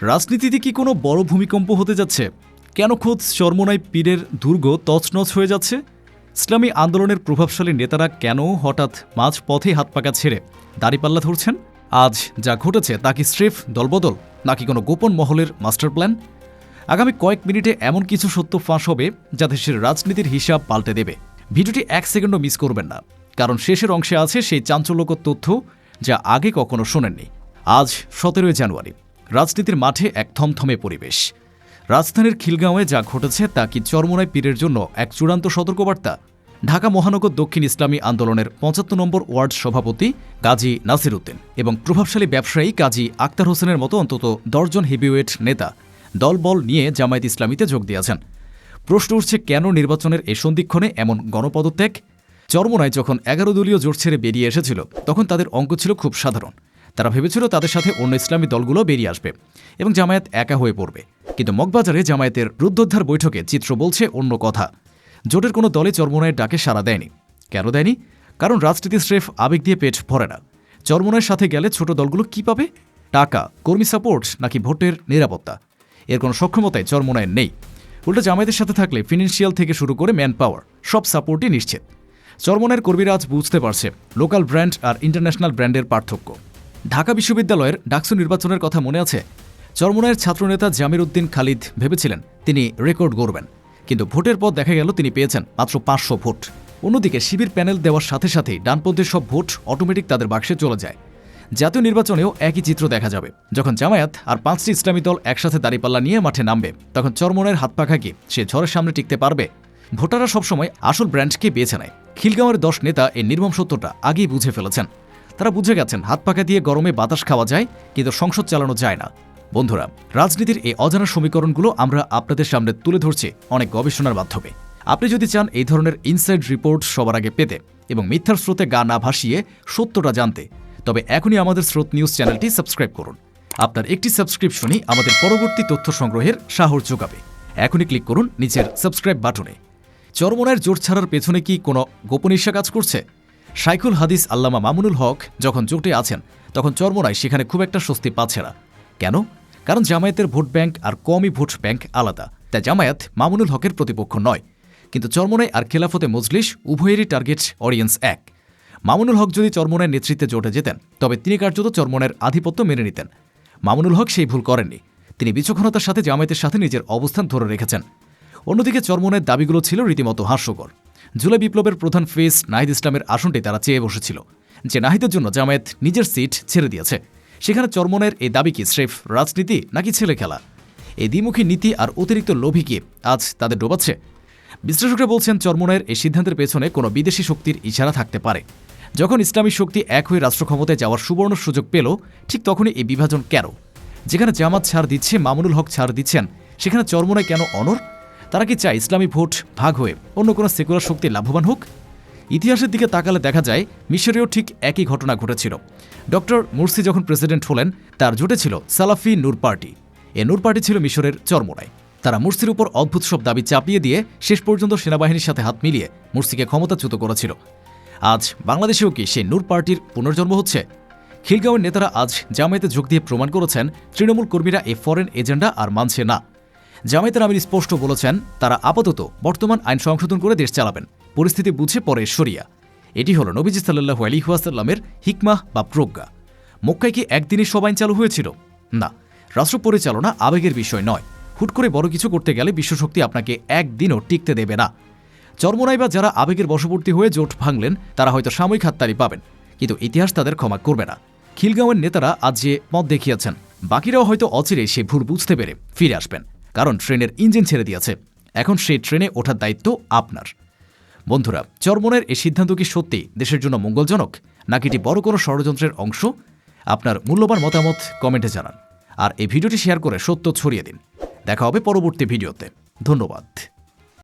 রাজনীতিতে কি কোনো বড় ভূমিকম্প হতে যাচ্ছে? কেন খোদ চরমনাই পীরের দুর্গ তছনছ হয়ে যাচ্ছে? ইসলামী আন্দোলনের প্রভাবশালী নেতারা কেন হঠাৎ মাঝ পথে হাত পাকা ছেড়ে দাড়িপাল্লা ধরছেন? আজ যা ঘটেছে তা কি স্রেফ দলবদল, নাকি কোনো গোপন মহলের মাস্টার প্ল্যান? আগামী কয়েক মিনিটে এমন কিছু সত্য ফাঁস হবে যা দেশের রাজনীতির হিসাব পাল্টে দেবে। ভিডিওটি এক সেকেন্ডও মিস করবেন না, কারণ শেষের অংশে আছে সেই চাঞ্চল্যকর তথ্য যা আগে কখনো শোনেননি। আজ সতেরোই জানুয়ারি রাজনীতির মাঠে এক থমথমে পরিবেশ। রাজধানীর খিলগাঁওয়ে যা ঘটেছে তা কি চরমোনায় পীরের জন্য এক চূড়ান্ত সতর্কবার্তা? ঢাকা, মহানগর, দক্ষিণ ইসলামী আন্দোলনের পঁচাত্তর নম্বর ওয়ার্ড সভাপতি কাজী নাসির উদ্দিন এবং প্রভাবশালী ব্যবসায়ী কাজী আক্তার হোসেনের মতো অন্তত দশজন হেভিওয়েট নেতা দলবল নিয়ে জামায়াত ইসলামীতে যোগ দিয়েছেন। প্রশ্ন উঠছে কেন নির্বাচনের এ সন্ধিক্ষণে এমন গণপদত্যাগ? চরমোনায় যখন এগারো দলীয় জোট ছেড়ে বেরিয়ে এসেছিল, তখন তাদের অঙ্ক ছিল খুব সাধারণ। তারা ভেবেছিল তাদের সাথে অন্য ইসলামী দলগুলো বেরিয়ে আসবে এবং জামায়াত একা হয়ে পড়বে। কিন্তু মগবাজারে জামায়াতের রুদ্ধোদ্ধার বৈঠকে চিত্র বলছে অন্য কথা। জোটের কোনো দলে চরমোনায়ের ডাকে সাড়া দেয়নি। কেন দেয়নি? কারণ রাজনীতি স্রেফ আবেগ দিয়ে পেট ভরে না। চরমোনায়ের সাথে গেলে ছোট দলগুলো কি পাবে? টাকা, কর্মী সাপোর্ট নাকি ভোটের নিরাপত্তা? এর কোনো সক্ষমতাই চরমোনায়ের নেই। উল্টো জামায়াতের সাথে থাকলে ফিনান্সিয়াল থেকে শুরু করে ম্যান পাওয়ার সব সাপোর্টই নিশ্চিত। চরমনের কর্মীরা আজ বুঝতে পারছে, লোকাল ব্র্যান্ড আর ইন্টারন্যাশনাল ব্র্যান্ডের পার্থক্য। ঢাকা বিশ্ববিদ্যালয়ের ডাকসু নির্বাচনের কথা মনে আছে? চরমনায়ের ছাত্রনেতা জামির উদ্দিন খালিদ ভেবেছিলেন তিনি রেকর্ড গড়বেন, কিন্তু ভোটের পর দেখা গেল তিনি পেয়েছেন মাত্র পাঁচশো ভোট। অন্যদিকে শিবির প্যানেল দেওয়ার সাথে সাথেই ডানপন্থীর সব ভোট অটোমেটিক তাদের বাক্সে চলে যায়। জাতীয় নির্বাচনেও একই চিত্র দেখা যাবে। যখন জামায়াত আর পাঁচটি ইসলামী দল একসাথে দাঁড়িপাল্লা নিয়ে মাঠে নামবে, তখন চরমনের হাত পাখা কি সে ঝড়ের সামনে টিকতে পারবে? ভোটাররা সবসময় আসল ব্র্যান্ডকে বেছে নেয়। খিলগাঁওয়ের দশ নেতা এই নির্মম সত্যটা আগেই বুঝে ফেলেছেন। তারা বুঝে গেছেন হাত পাকা দিয়ে গরমে বাতাস খাওয়া যায়, কিন্তু সংসদ চালানো যায় না। বন্ধুরা, রাজনীতির এই অজানা সমীকরণগুলো আমরা আপনাদের সামনে তুলে ধরছি অনেক গবেষণার মাধ্যমে। আপনি যদি চান এই ধরনের ইনসাইড রিপোর্ট সবার আগে পেতে এবং মিথ্যার স্রোতে গা না ভাসিয়ে সত্যটা জানতে, তবে এখনই আমাদের স্রোত নিউজ চ্যানেলটি সাবস্ক্রাইব করুন। আপনার একটি সাবস্ক্রিপশনই আমাদের পরবর্তী তথ্য সংগ্রহের সাহস যোগাবে। এখনই ক্লিক করুন নিচের সাবস্ক্রাইব বাটনে। চরমনায়ের জোট ছাড়ার পেছনে কি কোনো গোপনীশা কাজ করছে? শাইখুল হাদিস আল্লামা মামুনুল হক যখন জোটে আছেন, তখন চরমনায় সেখানে খুব একটা স্বস্তি পাচ্ছে না। কেন? কারণ জামায়াতের ভোট ব্যাংক আর কমই ভোট ব্যাংক আলাদা, তাই জামায়াত মামুনুল হকের প্রতিপক্ষ নয়। কিন্তু চরমনায় আর খেলাফতে মজলিস উভয়েরই টার্গেট অডিয়েন্স এক। মামুনুল হক যদি চরমনের নেতৃত্বে জোটে যেতেন, তবে তিনি কার্যত চরমনের আধিপত্য মেনে নিতেন। মামুনুল হক সেই ভুল করেননি। তিনি বিচক্ষণতার সাথে জামায়াতের সাথে নিজের অবস্থান ধরে রেখেছেন। অন্যদিকে চরমনের দাবিগুলো ছিল রীতিমতো হাস্যকর। জুলাই বিপ্লবের প্রধান ফেস নাহিদ ইসলামের আসনটি তারা চেয়ে বসেছিল, যে নাহিদের জন্য জামায়াত নিজের সিট ছেড়ে দিয়েছে। সেখানে চরমনের এই দাবি কি স্রেফ রাজনীতি নাকি ছেলে খেলা? এই দ্বিমুখী নীতি আর অতিরিক্ত লোভী কি আজ তাদের ডোবাচ্ছে? বিশ্লেষকরা বলছেন চরমনের এই সিদ্ধান্তের পেছনে কোনো বিদেশি শক্তির ইশারা থাকতে পারে। যখন ইসলামী শক্তি এক হয়ে রাষ্ট্র ক্ষমতায় যাওয়ার সুবর্ণ সুযোগ পেল, ঠিক তখনই এই বিভাজন কেন? যেখানে জামাত ছাড় দিচ্ছে, মামুনুল হক ছাড় দিচ্ছেন, সেখানে চরমনায় কেন অনর তারা কি চায় ইসলামী ভোট ভাগ হয়ে অন্য কোনো সেকুলার শক্তি লাভবান হোক? ইতিহাসের দিকে তাকালে দেখা যায়, মিশরেও ঠিক একই ঘটনা ঘটেছিল। ডক্টর মুরসি যখন প্রেসিডেন্ট হলেন, তার জোটে ছিল সালাফি নূর পার্টি। এ নূর পার্টি ছিল মিশরের চরমোনায়। তারা মুরসির উপর অদ্ভুত সব দাবি চাপিয়ে দিয়ে শেষ পর্যন্ত সেনাবাহিনীর সাথে হাত মিলিয়ে মুরসিকে ক্ষমতাচ্যুত করেছিল। আজ বাংলাদেশেও কি সেই নূর পার্টির পুনর্জন্ম হচ্ছে? খিলগাঁওয়ের নেতারা আজ জামায়াতে যোগ দিয়ে প্রমাণ করেছেন, তৃণমূল কর্মীরা এ ফরেন এজেন্ডা আর মানছে না। জামায়াতের আমির স্পষ্ট বলেছেন, তারা আপাতত বর্তমান আইন সংশোধন করে দেশ চালাবেন। পরিস্থিতি বুঝে পরে সরিয়া এটি হল নবীজি সাল্লাহু আলিহাসাল্লামের হিকমাহ বা প্রজ্ঞা। মক্কায় কি একদিনই সব আইন চালু হয়েছিল? না, রাষ্ট্র পরিচালনা আবেগের বিষয় নয়। হুট করে বড় কিছু করতে গেলে বিশ্বশক্তি আপনাকে একদিনও টিকতে দেবে না। চর্মনাই বা যারা আবেগের বশবর্তী হয়ে জোট ভাঙলেন, তারা হয়তো সাময়িক হাততালি পাবেন, কিন্তু ইতিহাস তাদের ক্ষমা করবে না। খিলগাঁওয়ের নেতারা আজ যে পথ দেখিয়েছেন, বাকিরাও হয়তো অচিরে সে ভুল বুঝতে পেরে ফিরে আসবেন। কারণ ট্রেনের ইঞ্জিন ছেড়ে দিয়েছে। এখন সেই ট্রেনে ওঠার দায়িত্ব আপনার। বন্ধুরা, চরমনের এই সিদ্ধান্ত কি সত্যি দেশের জন্য মঙ্গলজনক, নাকি এটি বড় কোনো ষড়যন্ত্রের অংশ? আপনার মূল্যবান মতামত কমেন্টে জানান। আর এই ভিডিওটি শেয়ার করে সত্য ছড়িয়ে দিন। দেখা হবে পরবর্তী ভিডিওতে। ধন্যবাদ।